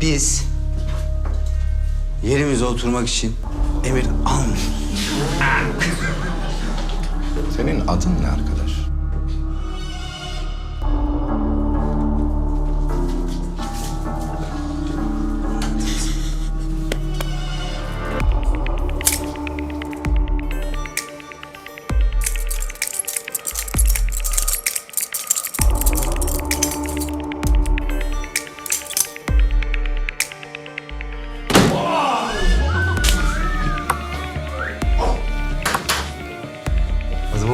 Biz yerimize oturmak için emir almıyoruz. Senin adın ne arkadaş?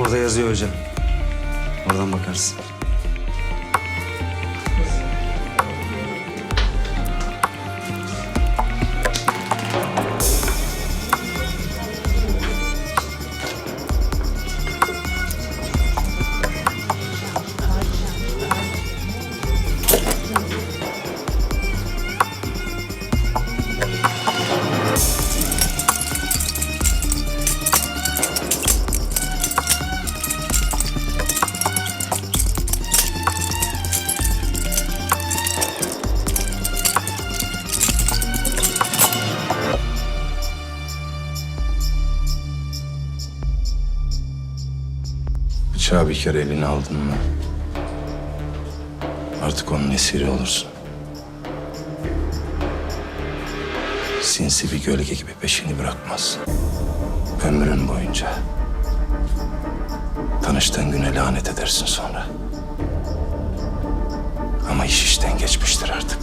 Orada yazıyor hocam. Oradan bakarsın. Bıçağı bir kere eline aldın mı? Artık onun esiri olursun. Sinsi bir gölge gibi peşini bırakmaz. Ömrün boyunca. Tanıştığın güne lanet edersin sonra. Ama iş işten geçmiştir artık.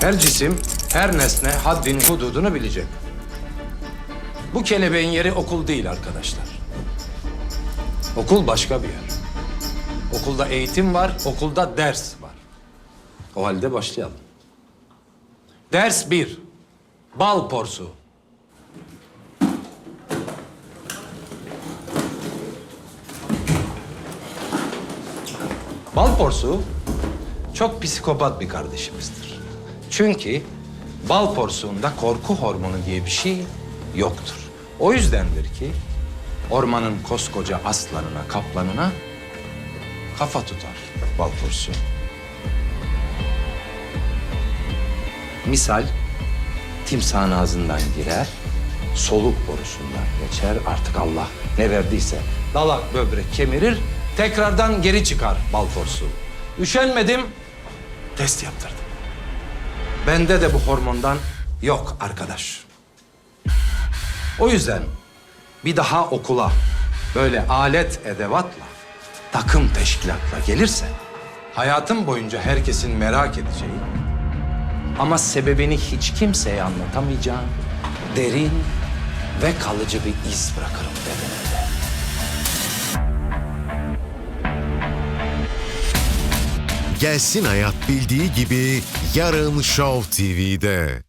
Her cisim, her nesne haddin hududunu bilecek. Bu kelebeğin yeri okul değil arkadaşlar. Okul başka bir yer. Okulda eğitim var, okulda ders var. O halde başlayalım. Ders bir. Bal porsu. Bal porsu çok psikopat bir kardeşimizdir. Çünkü bal porsuğunda korku hormonu diye bir şey yoktur. O yüzdendir ki ormanın koskoca aslanına, kaplanına kafa tutar bal porsuğu. Misal timsahın ağzından girer, soluk borusundan geçer. Artık Allah ne verdiyse dalak böbrek kemirir, tekrardan geri çıkar bal porsuğu. Üşenmedim, test yaptırdım. Bende de bu hormondan yok arkadaş. O yüzden bir daha okula böyle alet edevatla, takım teşkilatla gelirse hayatım boyunca herkesin merak edeceği ama sebebini hiç kimseye anlatamayacağım derin ve kalıcı bir iz bırakırım bedeninde. Gelsin Hayat bildiği gibi yarın Show TV'de.